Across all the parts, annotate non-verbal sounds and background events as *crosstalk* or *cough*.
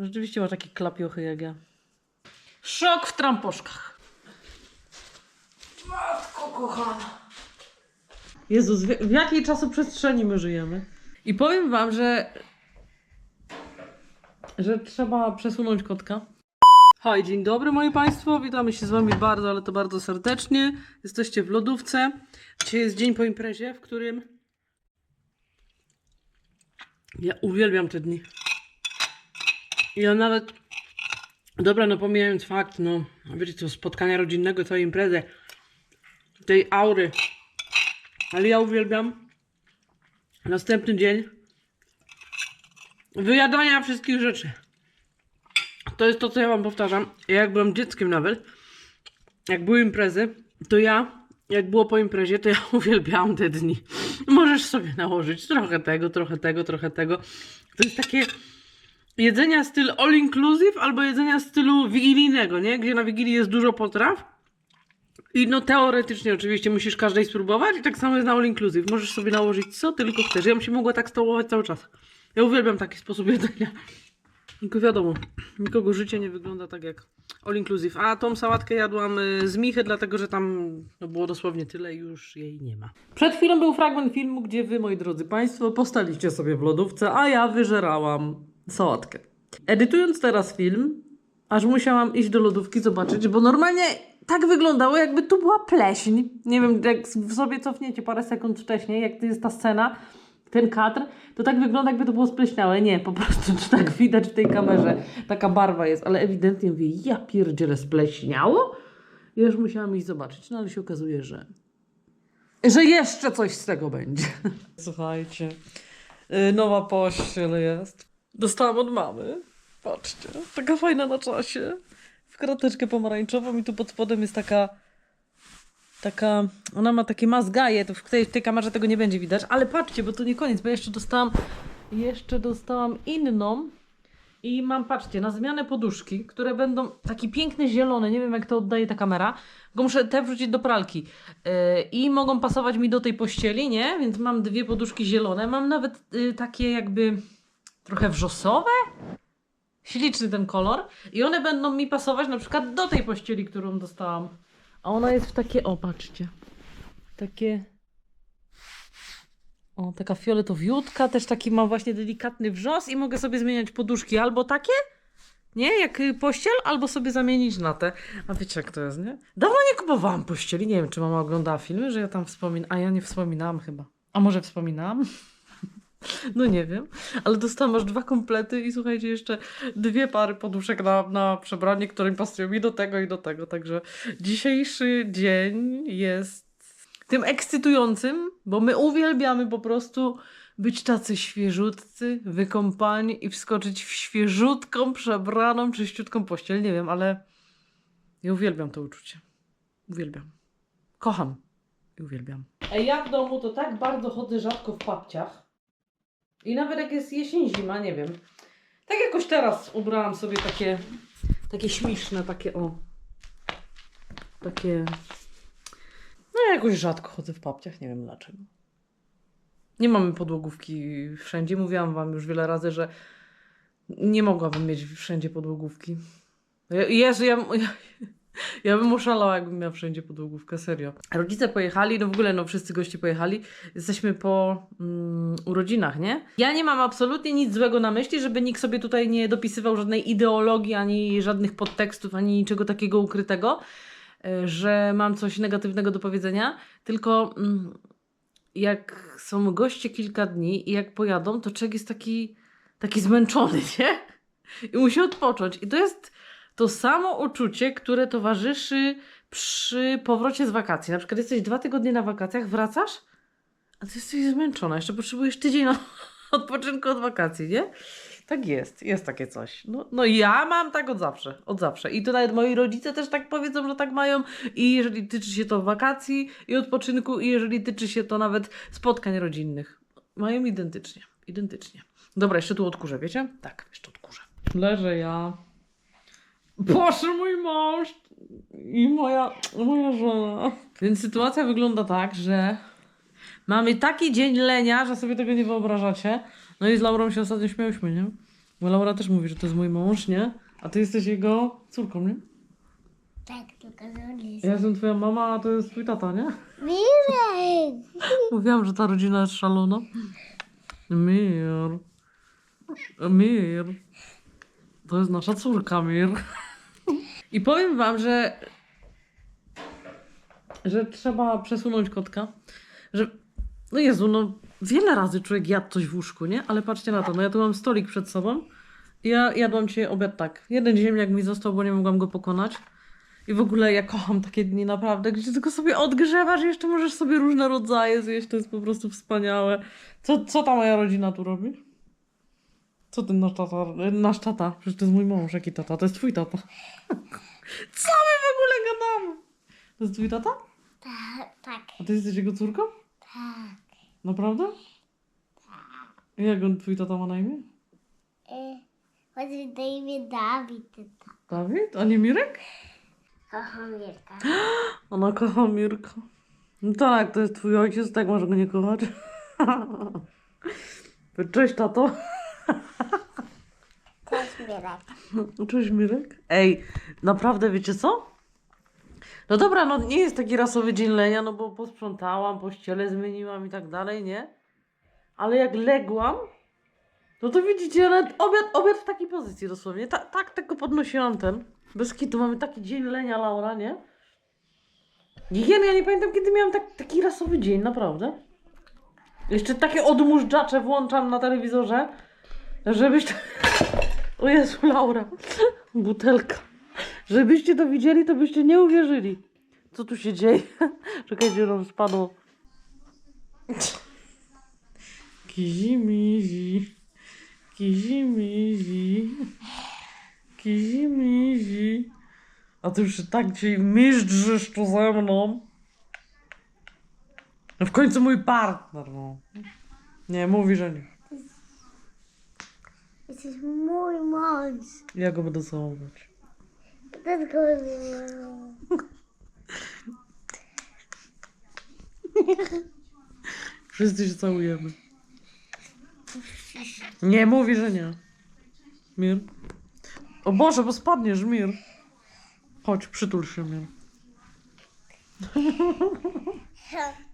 Rzeczywiście ma takie klapiochy jak ja. Szok w tramposzkach. Matko kochana. Jezus, w, w jakiej czasoprzestrzeni my żyjemy? I powiem wam, że że trzeba przesunąć kotka. Hej, dzień dobry moi Państwo, witamy się z Wami bardzo, ale to bardzo serdecznie. Jesteście w lodówce. Dzisiaj jest dzień po imprezie, w którym ja uwielbiam te dni. Ja nawet, dobra, no pomijając fakt, no wiecie co, spotkania rodzinnego, całej imprezy, tej aury, ale ja uwielbiam następny dzień wyjadania wszystkich rzeczy. To jest to, co ja wam powtarzam. Ja jak byłam dzieckiem nawet, jak były imprezy, to ja, jak było po imprezie, to ja *laughs* uwielbiałam te dni. Możesz sobie nałożyć trochę tego, trochę tego, trochę tego. To jest takie jedzenia styl all inclusive albo jedzenia stylu wigilijnego, nie? Gdzie na wigilii jest dużo potraw. I no teoretycznie oczywiście musisz każdej spróbować i tak samo jest na all inclusive. Możesz sobie nałożyć co tylko chcesz. Ja bym się mogła tak stołować cały czas. Ja uwielbiam taki sposób jedzenia. Tylko wiadomo, nikogo życie nie wygląda tak jak all inclusive. A tą sałatkę jadłam y, z Michy, dlatego że tam no, było dosłownie tyle i już jej nie ma. Przed chwilą był fragment filmu, gdzie wy, moi drodzy Państwo, postaliście sobie w lodówce, a ja wyżerałam sałatkę. Edytując teraz film, aż musiałam iść do lodówki zobaczyć, bo normalnie tak wyglądało, jakby tu była pleśń. Nie wiem, jak sobie cofniecie parę sekund wcześniej, jak to jest ta scena, ten kadr, to tak wygląda, jakby to było spleśniałe. Nie, po prostu to tak widać w tej kamerze. Taka barwa jest, ale ewidentnie mówię, ja pierdzielę spleśniało? I już musiałam iść zobaczyć, no ale się okazuje, że że jeszcze coś z tego będzie. Słuchajcie, yy, nowa pościel jest. Dostałam od mamy. Patrzcie, taka fajna na czasie. W krateczkę pomarańczową i tu pod spodem jest taka taka, ona ma takie mazgaje, to w tej, w tej kamerze tego nie będzie widać, ale patrzcie, bo to nie koniec, bo jeszcze dostałam, jeszcze dostałam inną i mam, patrzcie, na zmianę poduszki, które będą takie piękne zielone, nie wiem jak to oddaje ta kamera, tylko muszę te wrzucić do pralki yy, i mogą pasować mi do tej pościeli, nie? Więc mam dwie poduszki zielone, mam nawet yy, takie jakby trochę wrzosowe, śliczny ten kolor i one będą mi pasować na przykład do tej pościeli, którą dostałam. A ona jest w takie, o patrzcie, takie, o taka fioletowiutka, też taki ma właśnie delikatny wrzos i mogę sobie zmieniać poduszki albo takie, nie, jak y, pościel, albo sobie zamienić na te. A wiecie jak to jest, nie? Dawno nie kupowałam pościeli, nie wiem czy mama oglądała filmy, że ja tam wspominam, a ja nie wspominałam chyba. A może wspominałam? *laughs* No nie wiem, ale dostałam aż dwa komplety i słuchajcie, jeszcze dwie pary poduszek na, na przebranie, które mi pasują i do tego, i do tego. Także dzisiejszy dzień jest tym ekscytującym, bo my uwielbiamy po prostu być tacy świeżutcy, wykąpani i wskoczyć w świeżutką, przebraną, czyściutką pościel. Nie wiem, ale ja uwielbiam to uczucie. Uwielbiam. Kocham i uwielbiam. A ja w domu to tak bardzo chodzę rzadko w papciach. I nawet jak jest jesień, zima, nie wiem. Tak jakoś teraz ubrałam sobie takie, takie śmieszne, takie o. Takie. No ja jakoś rzadko chodzę w papciach, nie wiem dlaczego. Nie mamy podłogówki wszędzie. Mówiłam wam już wiele razy, że nie mogłabym mieć wszędzie podłogówki. Jezu, ja, ja, ja *laughs* bym oszalała, jakbym miała wszędzie podłogówkę, serio. Rodzice pojechali, no w ogóle no wszyscy goście pojechali. Jesteśmy po mm, urodzinach, nie? Ja nie mam absolutnie nic złego na myśli, żeby nikt sobie tutaj nie dopisywał żadnej ideologii, ani żadnych podtekstów, ani niczego takiego ukrytego, e, że mam coś negatywnego do powiedzenia. Tylko mm, jak są goście kilka dni i jak pojadą, to człowiek jest taki, taki zmęczony, *laughs* nie? I musi odpocząć. I to jest to samo uczucie, które towarzyszy przy powrocie z wakacji. Na przykład jesteś dwa tygodnie na wakacjach, wracasz, a ty jesteś zmęczona. Jeszcze potrzebujesz tydzień *laughs* odpoczynku od wakacji, nie? Tak jest, jest takie coś. No, no ja mam tak od zawsze, od zawsze. I to nawet moi rodzice też tak powiedzą, że tak mają. I jeżeli tyczy się to wakacji i odpoczynku, i jeżeli tyczy się to nawet spotkań rodzinnych. Mają identycznie, identycznie. Dobra, jeszcze tu odkurzę, wiecie? Tak, jeszcze odkurzę. Leżę ja. Boże, mój mąż i moja, moja żona. Więc sytuacja wygląda tak, że mamy taki dzień lenia, że sobie tego nie wyobrażacie. No i z Laurą się ostatnio śmiałyśmy, nie? Bo Laura też mówi, że to jest mój mąż, nie? A ty jesteś jego córką, nie? Tak, tylko zrobisz. Ja jestem twoja mama, a to jest twój tata, nie? Mirek! Mówiłam, że ta rodzina jest szalona. Mir. Mir. To jest nasza córka, Mir. I powiem wam, że że trzeba przesunąć kotka. Że, no Jezu, no wiele razy człowiek jadł coś w łóżku, nie? Ale patrzcie na to, no ja tu mam stolik przed sobą ja jadłam dzisiaj obiad tak. Jeden ziemniak mi został, bo nie mogłam go pokonać. I w ogóle ja kocham takie dni naprawdę, gdzie tylko sobie odgrzewasz i jeszcze możesz sobie różne rodzaje zjeść, to jest po prostu wspaniałe. Co, co ta moja rodzina tu robi? Co ten nasz tata? Nasz tata? Przecież to jest mój mąż, jaki tata? To jest twój tata. *laughs* Co my w ogóle gadamy? To jest twój tata? Tak, tak, A ty jesteś jego córką? tak. Naprawdę? Jak on twój tata ma na imię? E, Chodzi na imię Dawid. tata. Dawid? A nie Mirek? Kocham Mirka. *gasps* Ona kocha Mirka. No tak, to jest twój ojciec, tak masz go nie kochać. *laughs* Cześć, tato. Cześć Mirek. Cześć. Ej, naprawdę, wiecie co? No dobra, no nie jest taki rasowy dzień lenia, no bo posprzątałam, pościele zmieniłam i tak dalej, nie? Ale jak ległam, no to widzicie, nawet obiad, obiad w takiej pozycji dosłownie. Ta, tak tylko podnosiłam ten. Bez kitu mamy taki dzień lenia, Laura, nie? Nie, ja nie pamiętam, kiedy miałam tak, taki rasowy dzień, naprawdę. Jeszcze takie odmóżdżacze włączam na telewizorze, żebyś... O Jezu, Laura. Butelka. Żebyście to widzieli, to byście nie uwierzyli. Co tu się dzieje? *laughs* Czekajcie, nam spadło. Kizimizi. Kizimizi. Kizimizi. A ty już się tak dzisiaj mizdrzysz tu ze mną. No w końcu mój partner, no. Nie, mówi, że nie. Jesteś mój mąż. Ja go będę całować. Tylko Wszyscy się całujemy. Nie, mówi, że nie. Mir. O Boże, bo spadniesz, Mir. Chodź, przytul się, Mir.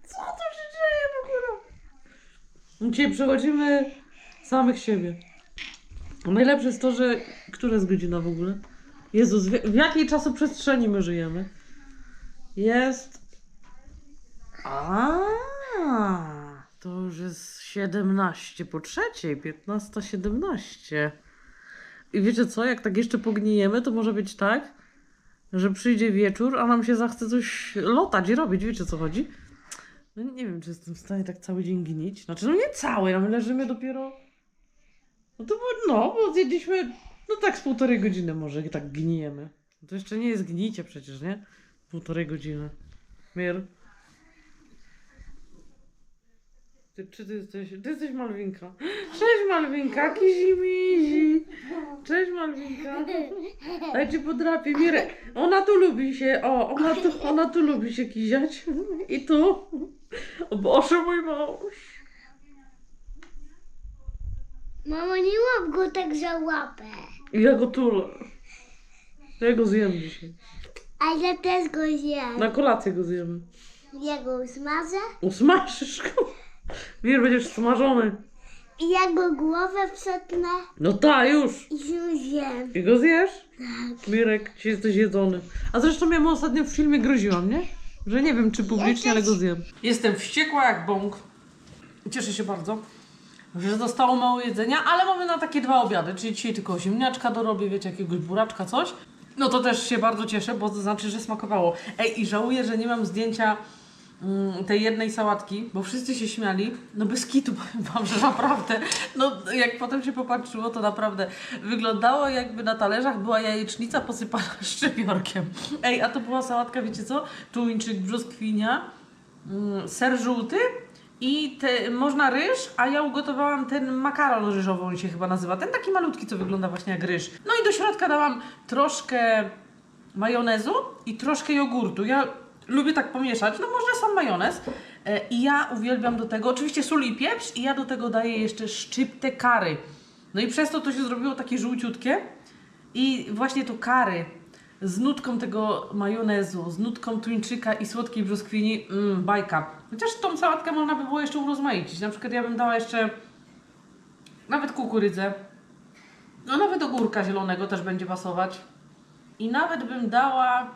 Co tu się dzieje w ogóle? Dzisiaj przechodzimy samych siebie. Najlepsze jest to, że... Która jest godzina w ogóle? Jezus, w, w jakiej czasoprzestrzeni my żyjemy? Jest... A, to już jest 17 po trzeciej, 15.17. I wiecie co, jak tak jeszcze pogniejemy, to może być tak, że przyjdzie wieczór, a nam się zachce coś lotać i robić. Wiecie co chodzi? No nie wiem, czy jestem w stanie tak cały dzień gnić. Znaczy, no nie cały, no my leżymy dopiero... No to było, no, bo zjedliśmy, no tak z półtorej godziny może tak gnijemy. To jeszcze nie jest gnicie przecież, nie? Półtorej godziny. Mir. Ty, czy ty jesteś, ty jesteś Malwinka? Cześć Malwinka, kizimizi. Cześć Malwinka. A ja cię podrapię, Mirek. Ona tu lubi się, o, ona tu, ona tu lubi się kiziać. I tu. O Boże, mój mąż. Mamo, nie łap go tak za łapę. I ja go tulę. Ja go zjem dzisiaj. A ja też go zjem. Na kolację go zjemy. Ja go usmażę Usmażysz go. Mir, będziesz smażony. i ja go głowę przetnę No ta, już. i się zjem. I go zjesz? Tak. Mirek, dzisiaj jesteś jedzony. A zresztą ja mu ostatnio w filmie groziłam, nie? Że nie wiem, czy publicznie, ale go zjem. Jestem wściekła jak bąk. Cieszę się bardzo, że zostało mało jedzenia, ale mamy na takie dwa obiady, czyli dzisiaj tylko ziemniaczka dorobię, wiecie, jakiegoś buraczka, coś. No to też się bardzo cieszę, bo to znaczy, że smakowało. Ej, i żałuję, że nie mam zdjęcia mm, tej jednej sałatki, bo wszyscy się śmiali. No bez kitu *laughs* powiem wam, że naprawdę, no jak potem się popatrzyło, to naprawdę wyglądało jakby na talerzach była jajecznica posypana *laughs* szczypiorkiem. Ej, a to była sałatka, wiecie co? Tuńczyk, brzoskwinia, mm, ser żółty i te, można ryż, a ja ugotowałam ten makaron ryżowy, on się chyba nazywa. Ten taki malutki, co wygląda właśnie jak ryż. No i do środka dałam troszkę majonezu i troszkę jogurtu. Ja lubię tak pomieszać, no może sam majonez. E, I ja uwielbiam do tego, oczywiście sól i pieprz i ja do tego daję jeszcze szczyptę kary. No i przez to to się zrobiło takie żółciutkie i właśnie to kary z nutką tego majonezu, z nutką tuńczyka i słodkiej brzoskwini, mmm, bajka. Chociaż tą sałatkę można by było jeszcze urozmaicić. Na przykład ja bym dała jeszcze nawet kukurydzę, no nawet ogórka zielonego też będzie pasować. I nawet bym dała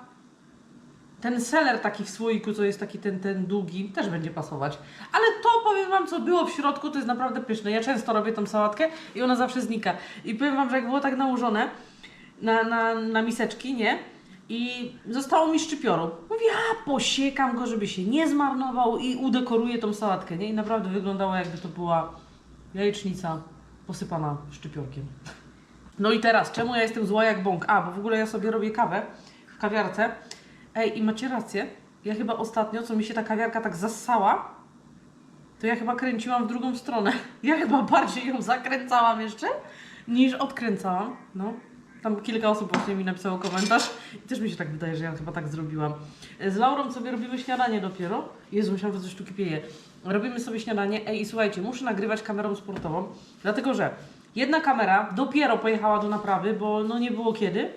ten seler taki w słoiku, co jest taki ten, ten długi, też będzie pasować. Ale to powiem Wam, co było w środku, to jest naprawdę pyszne. Ja często robię tą sałatkę i ona zawsze znika. I powiem Wam, że jak było tak nałożone na, na, na miseczki, nie? I zostało mi szczypiorą. Mówię, a posiekam go, żeby się nie zmarnował i udekoruję tą sałatkę, nie? I naprawdę wyglądało jakby to była jajecznica posypana szczypiorkiem. No i teraz, czemu ja jestem zła jak bąk? A, bo w ogóle ja sobie robię kawę w kawiarce. Ej, i macie rację. Ja chyba ostatnio, co mi się ta kawiarka tak zassała, to ja chyba kręciłam w drugą stronę. *laughs* Ja chyba bardziej ją zakręcałam jeszcze, niż odkręcałam. No. Tam kilka osób właśnie mi napisało komentarz i też mi się tak wydaje, że ja chyba tak zrobiłam. Z Laurą sobie robimy śniadanie dopiero. Jezu, myślałam, że coś tu kipieje. Robimy sobie śniadanie. Ej, i słuchajcie, muszę nagrywać kamerą sportową, dlatego że jedna kamera dopiero pojechała do naprawy, bo no nie było kiedy.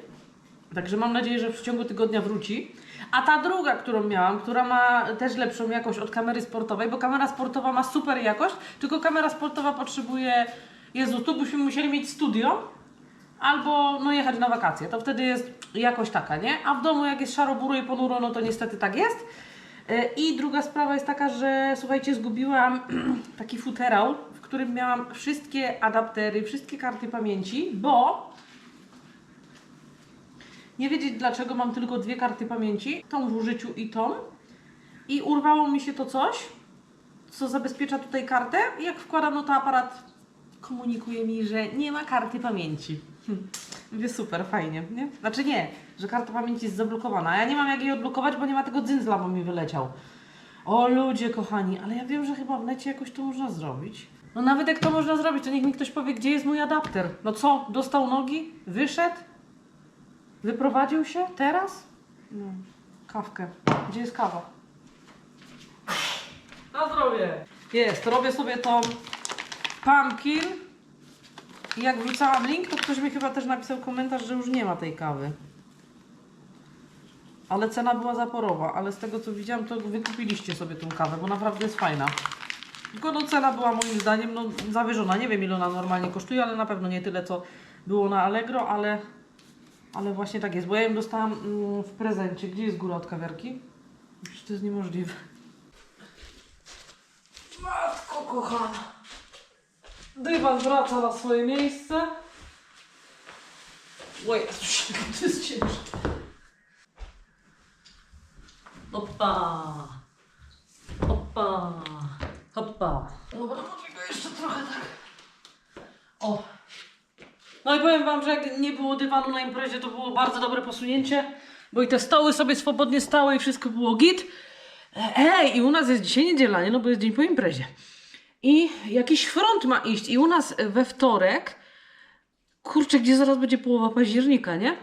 Także mam nadzieję, że w ciągu tygodnia wróci. A ta druga, którą miałam, która ma też lepszą jakość od kamery sportowej, bo kamera sportowa ma super jakość, tylko kamera sportowa potrzebuje, Jezu, tu byśmy musieli mieć studio albo no jechać na wakacje, to wtedy jest jakość taka, nie? A w domu jak jest szaro, buro i ponuro, no to niestety tak jest. E, I druga sprawa jest taka, że słuchajcie, zgubiłam *clears throat* taki futerał, w którym miałam wszystkie adaptery, wszystkie karty pamięci, bo nie wiedzieć dlaczego mam tylko dwie karty pamięci, tą w użyciu i tą. I urwało mi się to coś, co zabezpiecza tutaj kartę. I jak wkładam, no to aparat komunikuje mi, że nie ma karty pamięci. Hm. Mówię super, fajnie, nie? Znaczy nie, że karta pamięci jest zablokowana. A ja nie mam jak jej odblokować, bo nie ma tego dzyndzla, bo mi wyleciał. O ludzie kochani, ale ja wiem, że chyba w necie jakoś to można zrobić. No nawet jak to można zrobić, to niech mi ktoś powie, gdzie jest mój adapter. No co, dostał nogi? Wyszedł? Wyprowadził się? Teraz? No. Kawkę. Gdzie jest kawa? Na zdrowie! Jest, robię sobie tą pumpkin. Jak wrzucałam link, to ktoś mi chyba też napisał komentarz, że już nie ma tej kawy. Ale cena była zaporowa, ale z tego co widziałam, to wykupiliście sobie tą kawę, bo naprawdę jest fajna. Tylko no cena była moim zdaniem no, zawyżona. Nie wiem ile ona normalnie kosztuje, ale na pewno nie tyle co było na Allegro, ale, ale właśnie tak jest. Bo ja ją dostałam mm, w prezencie. Gdzie jest góra od kawiarki? Przecież to jest niemożliwe. Matko kochana. Dywan wraca na swoje miejsce. O Jezus, to jest ciężkie. Hoppa. Hoppa. Hoppa. Dobra, poczekaj jeszcze trochę tak. O. No i powiem wam, że jak nie było dywanu na imprezie, to było bardzo dobre posunięcie, bo i te stoły sobie swobodnie stały i wszystko było git. Ej, i u nas jest dzisiaj niedziela, nie? No bo jest dzień po imprezie. I jakiś front ma iść. I u nas we wtorek, kurczę, gdzie zaraz będzie połowa października, nie?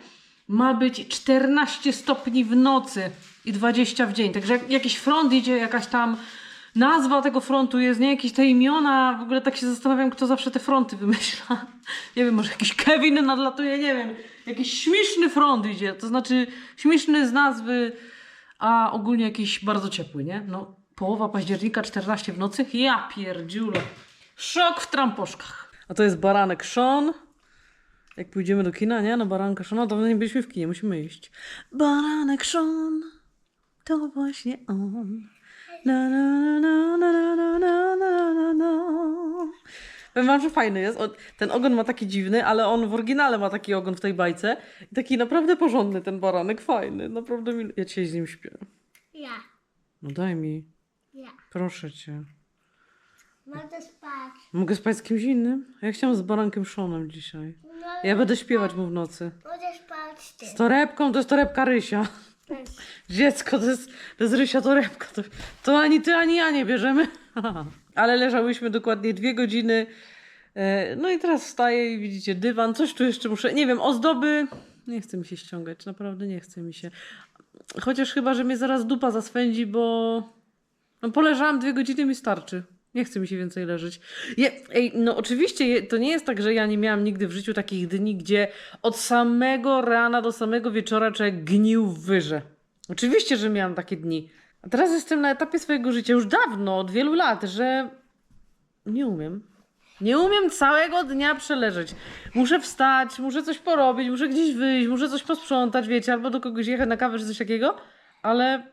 Ma być 14 stopni w nocy i 20 w dzień. Także jak, jakiś front idzie, jakaś tam nazwa tego frontu jest, nie? Jakieś te imiona. W ogóle tak się zastanawiam, kto zawsze te fronty wymyśla. *laughs* Nie wiem, może jakiś Kevin nadlatuje, nie wiem. Jakiś śmieszny front idzie, to znaczy śmieszny z nazwy, a ogólnie jakiś bardzo ciepły, nie? No, połowa października, 14 w nocy. Ja pierdziule. Szok w tramposzkach. A to jest baranek Sean. Jak pójdziemy do kina, nie? Na baranka Seana, dawno nie byliśmy w kinie, musimy iść. Baranek Sean, to właśnie on. Na, na, na, na, na, na, na, na, na, na. Powiem wam, że fajny jest. Ten ogon ma taki dziwny, ale on w oryginale ma taki ogon w tej bajce. I taki naprawdę porządny ten baranek, fajny. Naprawdę mi... Ja dzisiaj z nim śpię. Ja. No daj mi, Ja. proszę cię. Mogę spać. Mogę spać z kimś innym? Ja chciałam z barankiem Seanem dzisiaj. No, Ja będę śpiewać mu w nocy. Mogę spać ty. Z torebką to jest torebka Rysia. *laughs* Dziecko, to jest, to jest Rysia torebka. To, to ani ty, ani ja nie bierzemy. *laughs* Ale leżałyśmy dokładnie dwie godziny. E, No i teraz wstaję i widzicie dywan. Coś tu jeszcze muszę. Nie wiem, ozdoby. Nie chce mi się ściągać, naprawdę nie chce mi się. Chociaż chyba, że mnie zaraz dupa zaswędzi, bo no poleżałam dwie godziny mi starczy. Nie chce mi się więcej leżeć. Je, ej, no oczywiście je, to nie jest tak, że ja nie miałam nigdy w życiu takich dni, gdzie od samego rana do samego wieczora człowiek gnił w wyże. Oczywiście, że miałam takie dni. A teraz jestem na etapie swojego życia już dawno, od wielu lat, że nie umiem. Nie umiem całego dnia przeleżeć. Muszę wstać, muszę coś porobić, muszę gdzieś wyjść, muszę coś posprzątać, wiecie, albo do kogoś jechać na kawę czy coś takiego, ale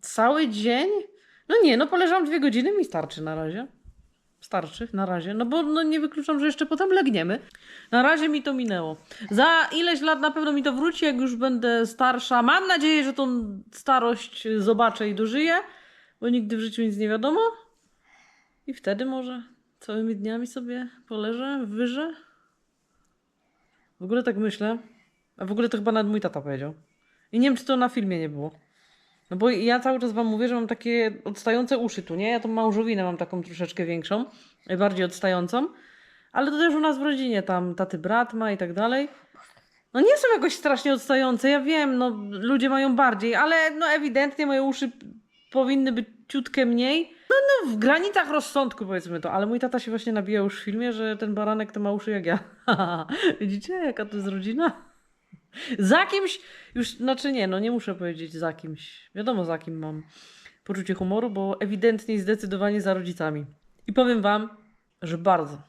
cały dzień? No nie, no poleżałam dwie godziny, mi starczy na razie. Starczy na razie, no bo no nie wykluczam, że jeszcze potem legniemy. Na razie mi to minęło. Za ileś lat na pewno mi to wróci, jak już będę starsza. Mam nadzieję, że tą starość zobaczę i dożyję, bo nigdy w życiu nic nie wiadomo. I wtedy może całymi dniami sobie poleżę, wyżę. W ogóle tak myślę. A w ogóle to chyba nawet mój tata powiedział. I nie wiem, czy to na filmie nie było. No bo ja cały czas wam mówię, że mam takie odstające uszy tu, nie? Ja tą małżowinę mam taką troszeczkę większą, bardziej odstającą. Ale to też u nas w rodzinie, tam taty brat ma i tak dalej. No nie są jakoś strasznie odstające, ja wiem, no ludzie mają bardziej, ale no ewidentnie moje uszy powinny być ciutkę mniej. No, no w granicach rozsądku powiedzmy to, ale mój tata się właśnie nabija już w filmie, że ten baranek to ma uszy jak ja. *laughs* Widzicie, jaka to jest rodzina? Za kimś, już, znaczy nie, no nie muszę powiedzieć za kimś. Wiadomo za kim mam poczucie humoru, bo ewidentnie i zdecydowanie za rodzicami. I powiem wam, że bardzo,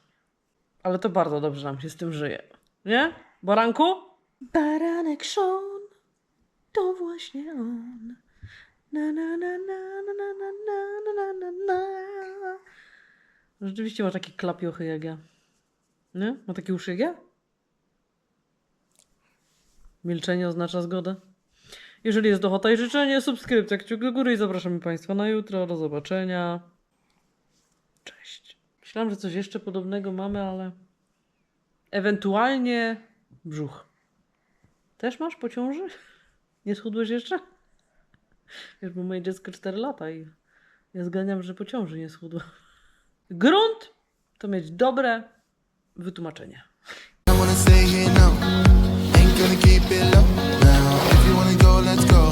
ale to bardzo dobrze nam się z tym żyje. Nie? Baranku? Baranek Sean, to właśnie on. Na, na, na, na, na, na, na, na, na, na, na. Rzeczywiście ma takie klapiochy jak ja. Nie? Ma takie uszy jak ja? Milczenie oznacza zgodę. Jeżeli jest ochota i życzenie, subskrypcja, kciuk do góry i zapraszamy Państwa na jutro. Do zobaczenia. Cześć. Myślałam, że coś jeszcze podobnego mamy, ale ewentualnie brzuch. Też masz po ciąży? Nie schudłeś jeszcze? Wiesz, bo moje dziecko 4 lata i ja zganiam, że po ciąży nie schudło. Grunt to mieć dobre wytłumaczenie. Gonna keep it low. Now, if you wanna go, let's go.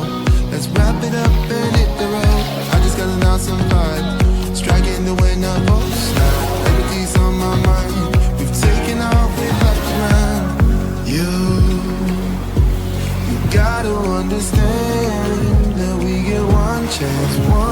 Let's wrap it up and hit the road. I just got an awesome vibe, striking the winner post. Now, everything's on my mind. We've taken off, we to run. You, you gotta understand that we get one chance, one